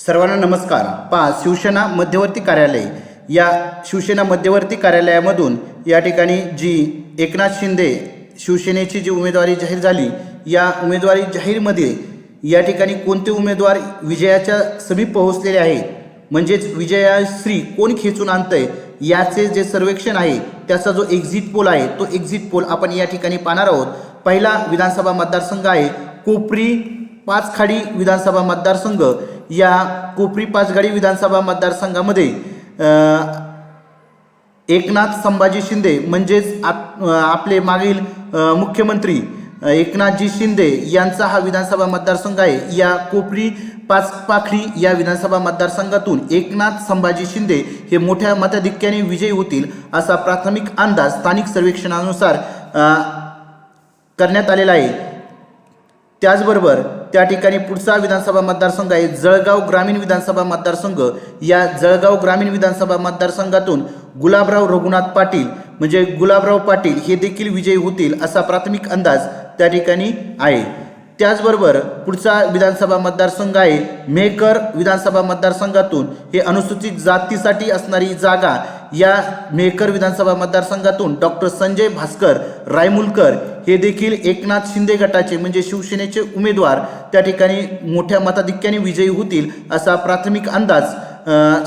सर्वांना नमस्कार. पा शिवसेना मध्यवर्ती कार्यालय. या शिवसेना मध्यवर्ती कार्यालयामधून या ठिकाणी जी एकनाथ शिंदे शिवसेनेची जी उमेदवारी जाहीर झाली या उमेदवारी जाहीरमध्ये या ठिकाणी कोणते उमेदवार विजयाच्या समीप पोहोचलेले आहेत म्हणजेच विजयाश्री कोण खेचून आणतंय? याचे जे सर्वेक्षण आहे त्याचा जो एक्झिट पोल आहे तो एक्झिट पोल आपण या ठिकाणी पाहणार आहोत. पहिला विधानसभा मतदारसंघ आहे कोपरी पाचखाडी विधानसभा मतदारसंघ. या कोपरी पाचगाडी विधानसभा मतदारसंघामध्ये एकनाथ संभाजी शिंदे म्हणजेच आप आपले मागील मुख्यमंत्री एकनाथजी शिंदे यांचा हा विधानसभा मतदारसंघ आहे. या कोपरी पाचपाखरी या विधानसभा मतदारसंघातून एकनाथ संभाजी शिंदे हे मोठ्या मताधिक्याने विजयी होतील असा प्राथमिक अंदाज स्थानिक सर्वेक्षणानुसार करण्यात आलेला आहे. त्याचबरोबर त्या ठिकाणी पुढचा विधानसभा मतदारसंघ आहे. जळगाव ग्रामीण विधानसभा मतदारसंघ. या जळगाव ग्रामीण विधानसभा मतदारसंघातून गुलाबराव रघुनाथ पाटील म्हणजे गुलाबराव पाटील हे देखील विजयी होतील असा प्राथमिक अंदाज त्या ठिकाणी आहे. त्याचबरोबर पुढचा विधानसभा मतदारसंघ आहे. मेहकर विधानसभा मतदारसंघातून हे अनुसूचित जातीसाठी असणारी जागा या मेहकर विधानसभा मतदारसंघातून डॉक्टर संजय भास्कर रायमुलकर हे देखील एकनाथ शिंदे गटाचे म्हणजे शिवसेनेचे उमेदवार त्या ठिकाणी मोठ्या मताधिक्याने विजयी होतील असा प्राथमिक अंदाज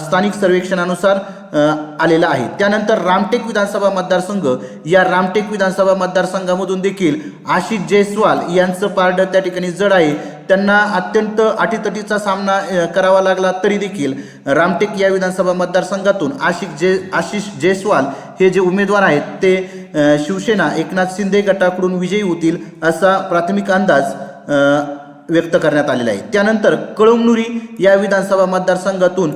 स्थानिक सर्वेक्षणानुसार आलेला आहे. त्यानंतर रामटेक विधानसभा मतदारसंघ या रामटेक विधानसभा मतदारसंघामधून देखील आशिष जयस्वाल यांचं पारड त्या ठिकाणी जड आहे. त्यांना अत्यंत अटीतटीचा सामना करावा लागला तरी देखील रामटेक या विधानसभा मतदारसंघातून आशिष जे आशिष जयस्वाल हे जे उमेदवार आहेत ते शिवसेना एकनाथ शिंदे गटाकडून विजयी होतील असा प्राथमिक अंदाज व्यक्त करण्यात आलेला आहे. त्यानंतर कळमनुरी या विधानसभा मतदारसंघातून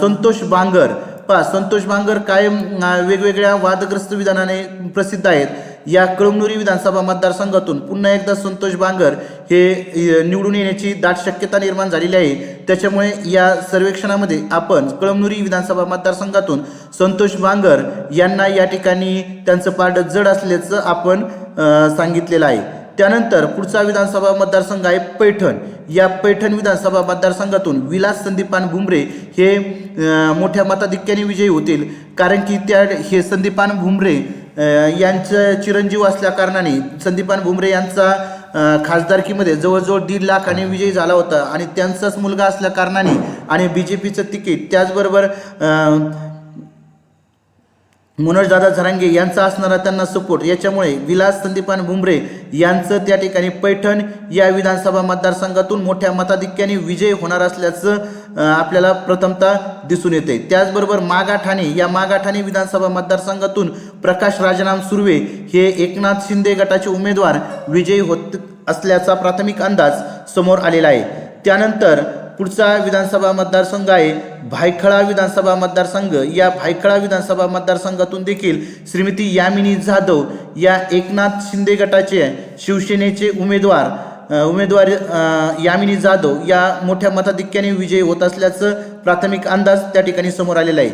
संतोष बांगर पा संतोष बांगर कायम वेगवेगळ्या वादग्रस्त विधानाने प्रसिद्ध आहेत. या कळमनुरी विधानसभा मतदारसंघातून पुन्हा एकदा संतोष बांगर हे निवडून येण्याची दाट शक्यता निर्माण झालेली आहे. त्याच्यामुळे या सर्वेक्षणामध्ये आपण कळमनुरी विधानसभा मतदारसंघातून संतोष बांगर यांना या ठिकाणी त्यांचं पाठ जड असल्याचं आपण सांगितलेलं आहे. त्यानंतर पुढचा विधानसभा मतदारसंघ आहे पैठण. या पैठण विधानसभा मतदारसंघातून विलास संदीपान भुमरे हे मोठ्या मताधिक्याने विजयी होतील. कारण की त्या हे संदीपान भुमरे यांचं चिरंजीव असल्या कारणाने संदीपान भुमरे यांचा खासदारकीमध्ये जवळजवळ दीड लाखाने विजयी झाला होता. आणि त्यांचाच मुलगा असल्या कारणाने आणि बी जे पीचं तिकीट त्याचबरोबर मनोजदादा झरांगे यांचा असणारा त्यांना सपोर्ट याच्यामुळे विलास संदीपान भुमरे यांचं त्या ठिकाणी पैठण या विधानसभा मतदारसंघातून मोठ्या मताधिक्याने विजय होणार असल्याचं आपल्याला प्रथमतः दिसून येते. त्याचबरोबर मागाठाणे या मागाठाणे विधानसभा मतदारसंघातून प्रकाश राजनाम सुर्वे हे एकनाथ शिंदे गटाचे उमेदवार विजयी होत असल्याचा प्राथमिक अंदाज समोर आलेला आहे. त्यानंतर पुढचा विधानसभा मतदारसंघ आहे. भायखळा विधानसभा मतदारसंघ. या भायखळा विधानसभा मतदारसंघातून देखील श्रीमती यामिनी जाधव या एकनाथ शिंदे गटाचे शिवसेनेचे उमेदवार उमेदवार यामिनी जाधव या मोठ्या मताधिक्याने विजयी होत असल्याचं प्राथमिक अंदाज त्या ठिकाणी समोर आलेला आहे.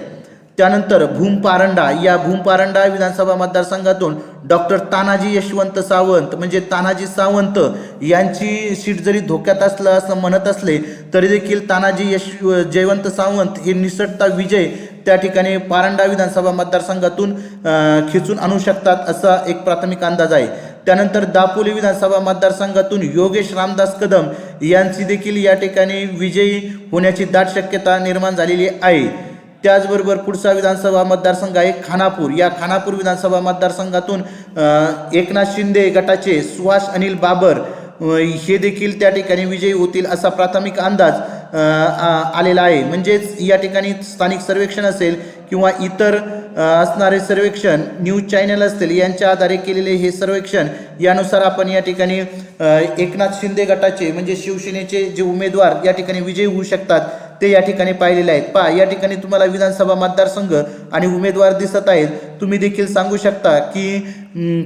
त्यानंतर भूमपारंडा या भूमपारंडा विधानसभा मतदारसंघातून डॉक्टर तानाजी यशवंत सावंत म्हणजे तानाजी सावंत यांची सीट जरी धोक्यात असलं असं म्हणत असले तरी देखील तानाजी यश जयवंत सावंत हे निसटता विजय त्या ठिकाणी पारंडा विधानसभा मतदारसंघातून खेचून आणू शकतात असा एक प्राथमिक अंदाज आहे. त्यानंतर दापोली विधानसभा मतदारसंघातून योगेश रामदास कदम यांची देखील या ठिकाणी विजयी होण्याची दाट शक्यता निर्माण झालेली आहे. त्याचबरोबर पुढचा विधानसभा मतदारसंघ आहे खानापूर. या खानापूर विधानसभा मतदारसंघातून एकनाथ शिंदे गटाचे सुहास अनिल बाबर हे देखील त्या ठिकाणी विजयी होतील असा प्राथमिक अंदाज आलेला आहे. म्हणजेच या ठिकाणी स्थानिक सर्वेक्षण असेल किंवा इतर असणारे सर्वेक्षण न्यूज चॅनल असतील यांच्या आधारे केलेले हे सर्वेक्षण यानुसार आपण या ठिकाणी एकनाथ शिंदे गटाचे म्हणजे शिवसेनेचे जे उमेदवार या ठिकाणी विजयी होऊ शकतात ते या ठिकाणी पाहिलेले आहेत. पहा या ठिकाणी तुम्हाला विधानसभा मतदारसंघ आणि उमेदवार दिसत आहेत. तुम्ही देखील सांगू शकता की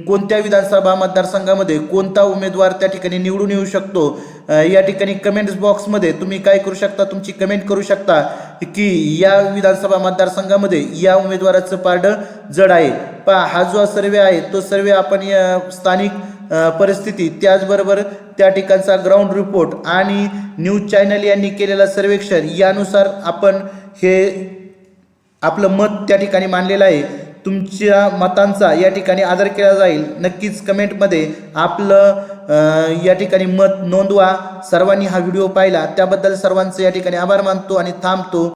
कोणत्या विधानसभा मतदारसंघामध्ये कोणता उमेदवार त्या ठिकाणी निवडून येऊ शकतो? या ठिकाणी कमेंट्स बॉक्समध्ये तुम्ही काय करू शकता? तुमची कमेंट करू शकता की या विधानसभा मतदारसंघामध्ये या उमेदवाराचं पारडं जड आहे. पहा हा जो सर्वे आहे तो सर्वे आपण या स्थानिक परिस्थिती. त्याचबरोबर त्या ठिकाणचा ग्राउंड रिपोर्ट आणि न्यूज चॅनल यांनी केलेलं सर्वेक्षण यानुसार आपण हे आपलं मत त्या ठिकाणी मांडलेलं आहे. तुमच्या मतांचा या ठिकाणी आदर केला जाईल. नक्कीच कमेंटमध्ये आपलं या ठिकाणी मत नोंदवा. सर्वांनी हा व्हिडिओ पाहिला. त्याबद्दल सर्वांचे या ठिकाणी आभार मानतो आणि थांबतो.